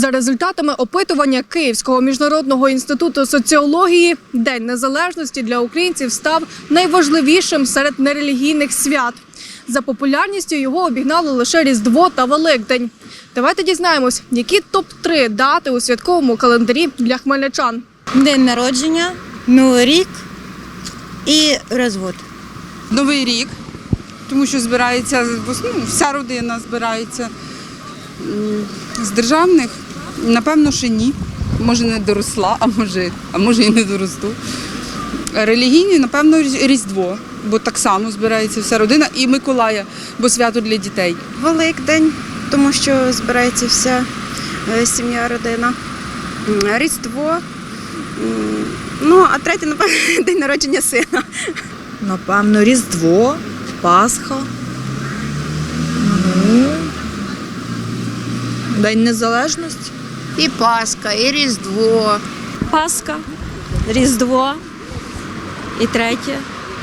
За результатами опитування Київського міжнародного інституту соціології, День Незалежності для українців став найважливішим серед нерелігійних свят. За популярністю його обігнали лише Різдво та Великдень. Давайте дізнаємось, які топ-3 дати у святковому календарі для хмельничан. День народження, Новий рік і розвод. Новий рік, тому що збирається ну, вся родина збирається з державних. Напевно, що ні. Може не доросла, а може, а може і не доросту. Релігійні, напевно, Різдво, бо так само збирається вся родина, і Миколая, бо свято для дітей. Великдень, тому що збирається вся е, сім'я, родина. Різдво. Ну, а третє, напевно, день народження сина. Напевно, Різдво, Пасха. Ну, День Незалежності. І Пасха, і Різдво. Пасха, Різдво і третє.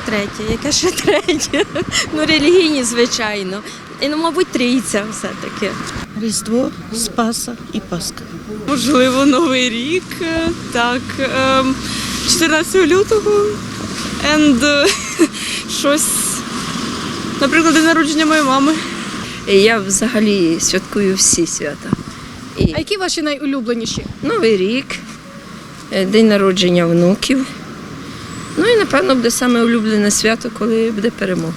Третє. Яке ще третє? Ну, релігійні, звичайно. І, ну, мабуть, трійця все-таки. Різдво, Спаса і Пасха. Можливо, Новий рік. Так, ем, 14 лютого. And щось. Наприклад, день народження моєї мами. Я взагалі святкую всі свята. А які ваші найулюбленіші? Новий рік, е, день народження внуків. Ну і напевно буде саме улюблене свято, коли буде перемога.